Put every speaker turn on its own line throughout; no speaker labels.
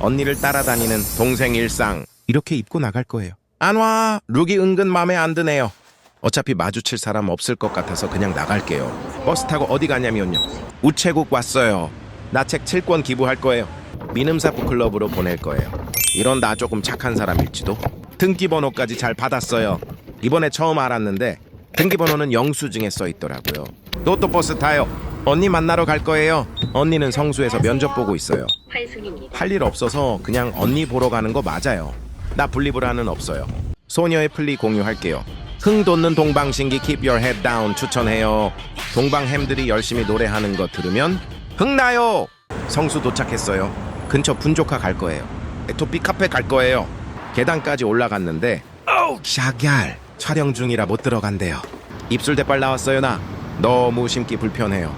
언니를 따라다니는 동생 일상 이렇게 입고 나갈 거예요. 안 와. 룩이 은근 마음에 안 드네요. 어차피 마주칠 사람 없을 것 같아서 그냥 나갈게요. 버스 타고 어디 가냐면요. 우체국 왔어요. 나 책 7권 기부할 거예요. 미음사 부 클럽으로 보낼 거예요. 이런 나 조금 착한 사람일지도. 등기 번호까지 잘 받았어요. 이번에 처음 알았는데 등기번호는 영수증에 써 있더라고요. 또또 버스 타요. 언니 만나러 갈 거예요. 언니는 성수에서 면접 보고 있어요.
환승입니다.
할 일 없어서 그냥 언니 보러 가는 거 맞아요. 나 분리브라는 없어요. 소녀의 플리 공유할게요. 흥 돋는 동방신기 Keep Your Head Down 추천해요. 동방햄들이 열심히 노래하는 거 들으면 흥나요. 성수 도착했어요. 근처 분조카 갈 거예요. 에토피 카페 갈 거예요. 계단까지 올라갔는데 어우 샤걀 촬영 중이라 못 들어간대요. 입술 대빨 나왔어요 나. 너무 심기 불편해요.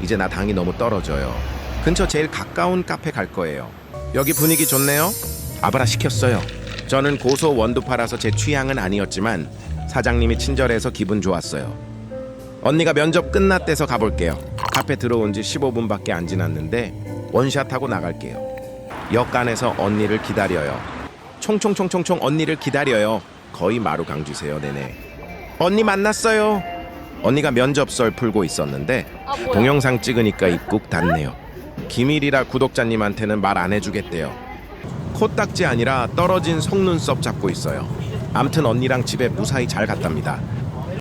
이제 나 당이 너무 떨어져요. 근처 제일 가까운 카페 갈 거예요. 여기 분위기 좋네요. 아바라 시켰어요. 저는 고소 원두파라서 제 취향은 아니었지만 사장님이 친절해서 기분 좋았어요. 언니가 면접 끝났대서 가볼게요. 카페 들어온 지 15분밖에 안 지났는데 원샷하고 나갈게요. 역간에서 언니를 기다려요. 총총총총총 언니를 기다려요. 거의 마루 강주세요, 네네. 언니 만났어요. 언니가 면접설 풀고 있었는데
아, 뭐야?
동영상 찍으니까 입국 닿네요. 기밀이라 구독자님한테는 말 안 해주겠대요. 코딱지 아니라 떨어진 속눈썹 잡고 있어요. 암튼 언니랑 집에 무사히 잘 갔답니다.